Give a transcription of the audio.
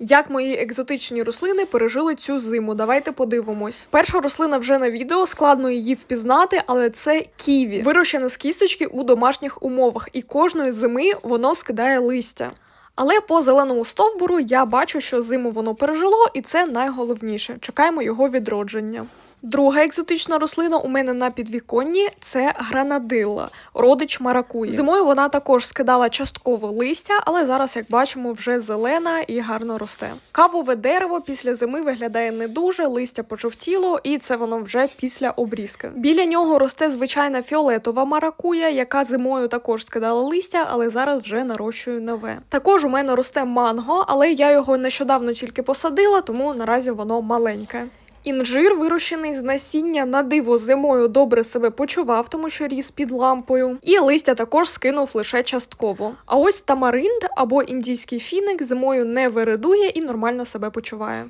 Як мої екзотичні рослини пережили цю зиму? Давайте подивимось. Перша рослина вже на відео, складно її впізнати, але це ківі, вирощене з кісточки у домашніх умовах, і кожної зими воно скидає листя. Але по зеленому стовбуру я бачу, що зиму воно пережило, і це найголовніше. Чекаємо його відродження. Друга екзотична рослина у мене на підвіконні це гранадилла, родич маракуї. Зимою вона також скидала частково листя, але зараз, як бачимо, вже зелена і гарно росте. Кавове дерево після зими виглядає не дуже, листя пожовтіло, і це воно вже після обрізки. Біля нього росте звичайна фіолетова маракуя, яка зимою також скидала листя, але зараз вже нарощує нове. Також у мене росте манго, але я його нещодавно тільки посадила, тому наразі воно маленьке. Інжир, вирощений з насіння на диво зимою, добре себе почував, тому що ріс під лампою. І листя також скинув лише частково. А ось тамаринд або індійський фіник зимою не вередує і нормально себе почуває.